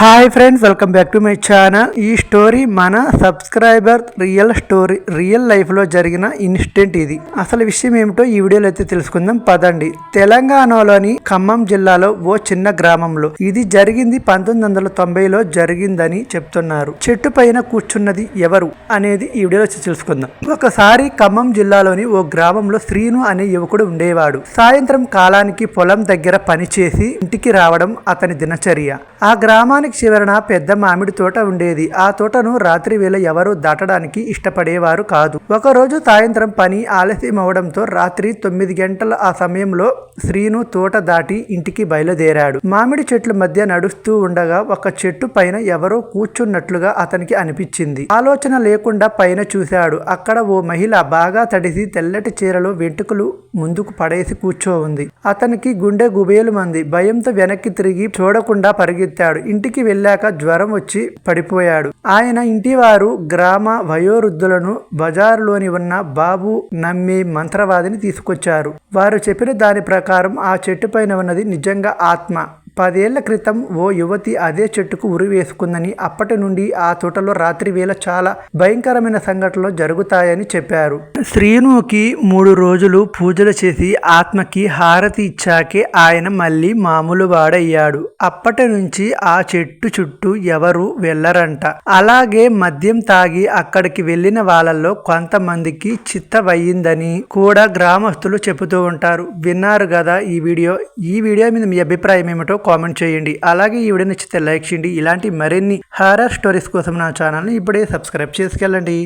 Hi friends welcome back to my channel. ఈ story మన subscriber real story real లైఫ్లో జరిగిన ఇన్సిడెంట్ ఇది. అసలు విషయం ఏమిటో ఈ వీడియోలో అయితే తెలుసుకుందాం పదండి. తెలంగాణలోని ఖమ్మం జిల్లాలో ఓ చిన్న గ్రామంలో ఇది జరిగింది పంతొమ్మిది వందల తొంభైలో జరిగిందని చెప్తున్నారు. చెట్టు పైన కూర్చున్నది ఎవరు అనేది ఈ వీడియోలో తెలుసుకుందాం. ఒకసారి ఖమ్మం జిల్లాలోని ఓ గ్రామంలో శ్రీను అనే యువకుడు ఉండేవాడు. సాయంత్రం కాలానికి పొలం దగ్గర పనిచేసి ఇంటికి రావడం అతని దినచర్య. ఆ గ్రామానికి చివరన పెద్ద మామిడి తోట ఉండేది. ఆ తోటను రాత్రి వేళ ఎవరూ దాటడానికి ఇష్టపడేవారు కాదు. ఒకరోజు సాయంత్రం పని ఆలస్యం అవడంతో రాత్రి తొమ్మిది గంటల ఆ సమయంలో శ్రీను తోట దాటి ఇంటికి బయలుదేరాడు. మామిడి చెట్ల మధ్య నడుస్తూ ఉండగా ఒక చెట్టు పైన ఎవరో కూర్చున్నట్లుగా అతనికి అనిపించింది. ఆలోచన లేకుండా పైన చూశాడు. అక్కడ ఓ మహిళ బాగా తడిసి తెల్లటి చీరలో వెంట్రుకలు ముందుకు పడేసి కూర్చో ఉంది అతనికి గుండె గుబేలు మంది. భయంతో వెనక్కి తిరిగి చూడకుండా పరిగెత్తాడు. ఇంటికి వెళ్ళాక జ్వరం వచ్చి పడిపోయాడు. ఆయన ఇంటివారు గ్రామ వయోవృద్ధులను బజారులోని ఉన్న బాబు నమ్మి మంత్రవాదిని తీసుకొచ్చారు. వారు చెప్పిన దాని ప్రకారం ఆ చెట్టు పైన ఉన్నది నిజంగా ఆత్మ. పదేళ్ళ క్రితం ఓ యువతి అదే చెట్టుకు ఉరి వేసుకుందని అప్పటి నుండి ఆ తోటలో రాత్రి వేళ చాలా భయంకరమైన సంఘటనలు జరుగుతాయని చెప్పారు. శ్రీనుకి మూడు రోజులు పూజలు చేసి ఆత్మకి హారతి ఇచ్చాకే ఆయన మళ్ళీ మామూలు వాడయ్యాడు అప్పటి నుంచి ఆ చెట్టు చుట్టూ ఎవరు వెళ్ళరంట. అలాగే మద్యం తాగి అక్కడికి వెళ్ళిన వాళ్ళల్లో కొంతమందికి చిత్తవయ్యిందని కూడా గ్రామస్తులు చెబుతూ ఉంటారు. విన్నారు కదా ఈ వీడియో. ఈ వీడియో మీద మీ అభిప్రాయం ఏమిటో కామెంట్ చేయండి. అలాగే ఈ వీడియో నచ్చితే లైక్ చేయండి. ఇలాంటి మరిన్ని హారర్ స్టోరీస్ కోసం నా ఛానల్ని ఇప్పుడే సబ్స్క్రైబ్ చేసుకెళ్ళండి.